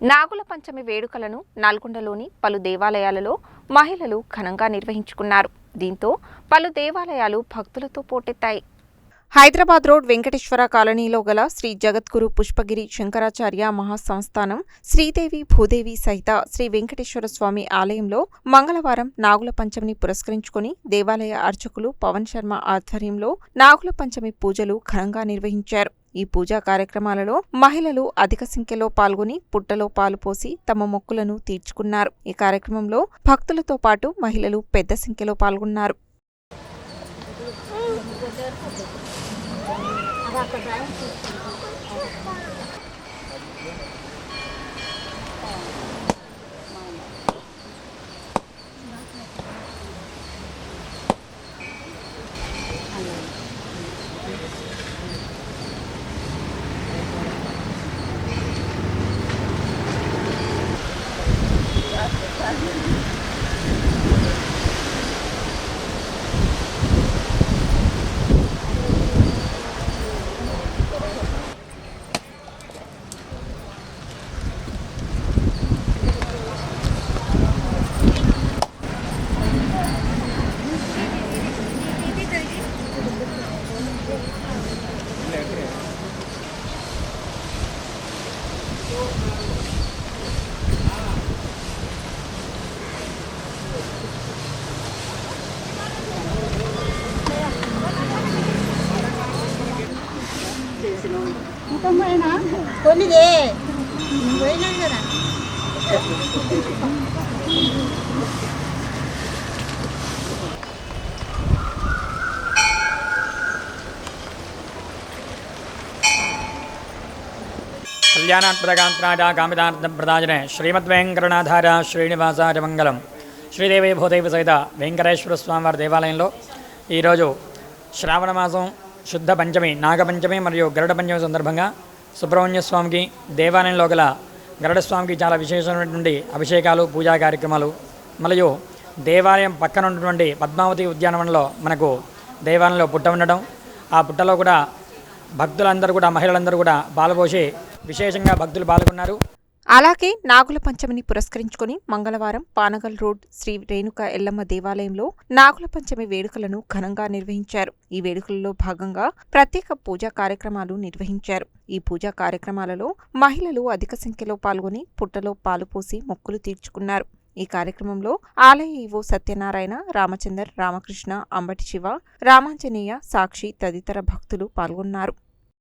నాగుల పంచమి వేడుకలను నల్గొండలోని పలు దేవాలయాలలో మహిళలు ఘనంగా నిర్వహించుకున్నారు. దీంతో పలు దేవాలయాలు భక్తులతో పోటెత్తాయి. హైదరాబాద్ రోడ్ వెంకటేశ్వర కాలనీలో గల శ్రీ జగద్గురు పుష్పగిరి శంకరాచార్య మహాసంస్థానం శ్రీదేవి భూదేవి సహిత శ్రీ వెంకటేశ్వర స్వామి ఆలయంలో మంగళవారం నాగుల పంచమిని పురస్కరించుకుని దేవాలయ అర్చకులు పవన్ శర్మ ఆధ్వర్యంలో నాగుల పంచమి పూజలు ఘనంగా నిర్వహించారు. ఈ పూజా కార్యక్రమాలలో మహిళలు అధిక సంఖ్యలో పాల్గొని పుట్టలో పాలు పోసి తమ మొక్కులను తీర్చుకున్నారు. ఈ కార్యక్రమంలో భక్తులతో పాటు మహిళలు పెద్ద సంఖ్యలో పాల్గొన్నారు. 그래 그래 Ito mo na. Kuni de. Buhay lang na. కళ్యాణాత్మదకాంతరాజ కామితార్థప్రదాజనే శ్రీమద్వేంకటనాథార శ్రీనివాసార మంగళం శ్రీదేవి భూదేవి సహిత వెంకటేశ్వర స్వామివారి దేవాలయంలో ఈరోజు శ్రావణ మాసం శుద్ధ పంచమి నాగపంచమి మరియు గరుడ పంచమి సందర్భంగా సుబ్రహ్మణ్య స్వామికి దేవాలయంలో గల గరుడ స్వామికి చాలా విశేషమైనటువంటి అభిషేకాలు పూజా కార్యక్రమాలు మరియు దేవాలయం పక్కన ఉన్నటువంటి పద్మావతి ఉద్యానవనంలో మనకు దేవాలయంలో పుట్ట ఉండడం ఆ పుట్టలో కూడా భక్తులందరూ కూడా మహిళలందరూ కూడా పాల్పోసి విశేషంగా భక్తులు పాల్గొన్నారు. అలాగే నాగుల పంచమిని పురస్కరించుకుని మంగళవారం పానగల్ రోడ్ శ్రీ రేణుక ఎల్లమ్మ దేవాలయంలో నాగుల పంచమి వేడుకలను ఘనంగా నిర్వహించారు. ఈ వేడుకలలో భాగంగా ప్రత్యేక పూజా కార్యక్రమాలు నిర్వహించారు. ఈ పూజా కార్యక్రమాలలో మహిళలు అధిక సంఖ్యలో పాల్గొని పుట్టలో పాలు పోసి మొక్కులు తీర్చుకున్నారు. ఈ కార్యక్రమంలో ఆలయ ఈవో సత్యనారాయణ రామచందర్ రామకృష్ణ అంబటి శివ రామాంజనేయ సాక్షి తదితర భక్తులు పాల్గొన్నారు.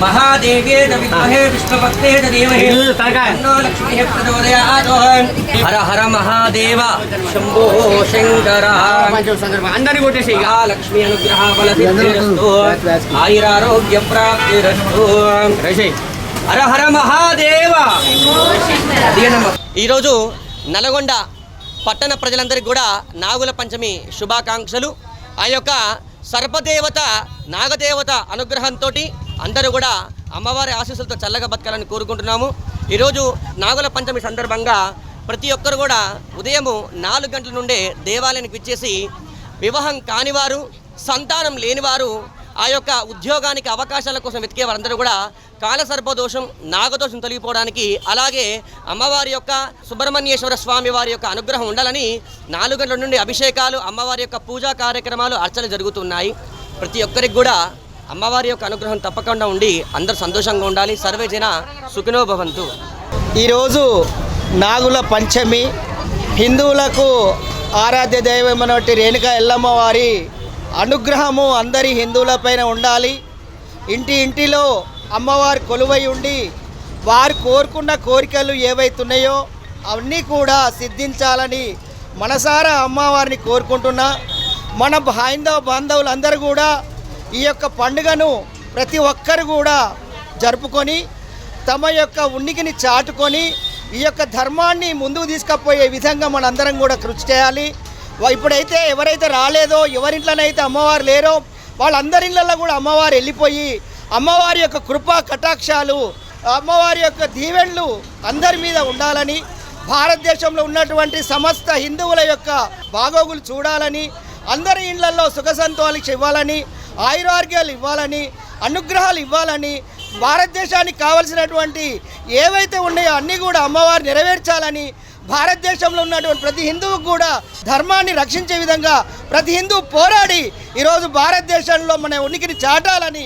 महादेव्येन विद्महे विष्णुभक्तेन धीमहि तन्नो लक्ष्मीः प्रचोदयात् हर हर महादेव शम्भो शङ्कर అందరినీ కొట్టేసి ఆ లక్ష్మీ అనుగ్రహ బలసిద్ధిరస్తు ఆయురారోగ్య ప్రాప్తిరస్తు హర హర మహాదేవ దిగనమ్మ. ఈరోజు నల్గొండ పట్టణ ప్రజలందరికీ కూడా నాగుల పంచమి శుభాకాంక్షలు ఆ యొక్క సర్పదేవత నాగదేవత అనుగ్రహంతో అందరూ కూడా అమ్మవారి ఆశీస్సులతో చల్లగా బతకాలని కోరుకుంటున్నాము. ఈరోజు నాగుల పంచమి సందర్భంగా ప్రతి ఒక్కరు కూడా ఉదయము నాలుగు గంటల నుండే దేవాలయానికి విచ్చేసి వివాహం కానివారు సంతానం లేనివారు ఆ యొక్క ఉద్యోగానికి అవకాశాల కోసం వెతికే వారందరూ కూడా కాలసర్పదోషం నాగదోషం తొలగిపోవడానికి అలాగే అమ్మవారి యొక్క సుబ్రహ్మణ్యేశ్వర స్వామి వారి యొక్క అనుగ్రహం ఉండాలని నాలుగు గంటల నుండి అభిషేకాలు అమ్మవారి యొక్క పూజా కార్యక్రమాలు అర్చనలు జరుగుతున్నాయి. ప్రతి ఒక్కరికి కూడా అమ్మవారి యొక్క అనుగ్రహం తప్పకుండా ఉండి అందరు సంతోషంగా ఉండాలి. సర్వే జన సుఖినో భవంతు. ఈరోజు నాగుల పంచమి హిందువులకు ఆరాధ్య దైవమైనటువంటి రేణుక ఎల్లమ్మ వారి అనుగ్రహము అందరి హిందువులపైన ఉండాలి. ఇంటి ఇంటిలో అమ్మవారు కొలువై ఉండి వారు కోరుకున్న కోరికలు ఏవైతున్నాయో అవన్నీ కూడా సిద్ధించాలని మనసారా అమ్మవారిని కోరుకుంటున్నా. మన హైందవ బాంధవులందరూ కూడా ఈ యొక్క పండుగను ప్రతి ఒక్కరు కూడా జరుపుకొని తమ యొక్క ఉనికిని చాటుకొని ఈ యొక్క ధర్మాన్ని ముందుకు తీసుకుపోయే విధంగా మనందరం కూడా కృషి చేయాలి. ఇప్పుడైతే ఎవరైతే రాలేదో ఎవరింట్లోనైతే అమ్మవారు లేరో వాళ్ళందరి ఇళ్ళల్లో కూడా అమ్మవారు వెళ్ళిపోయి అమ్మవారి యొక్క కృపా కటాక్షాలు అమ్మవారి యొక్క దీవెళ్ళు అందరి మీద ఉండాలని భారతదేశంలో ఉన్నటువంటి సమస్త హిందువుల యొక్క బాగోగులు చూడాలని అందరి ఇళ్ళలో సుఖ సంతోషాలు ఇవ్వాలని ఆయురారోగ్యాలు ఇవ్వాలని అనుగ్రహాలు ఇవ్వాలని భారతదేశానికి కావలసినటువంటి ఏవైతే ఉన్నాయో అన్నీ కూడా అమ్మవారు నెరవేర్చాలని భారతదేశంలో ఉన్నటువంటి ప్రతి హిందువు కూడా ధర్మాన్ని రక్షించే విధంగా ప్రతి హిందువు పోరాడి ఈరోజు భారతదేశంలో మన ఉనికిని చాటాలని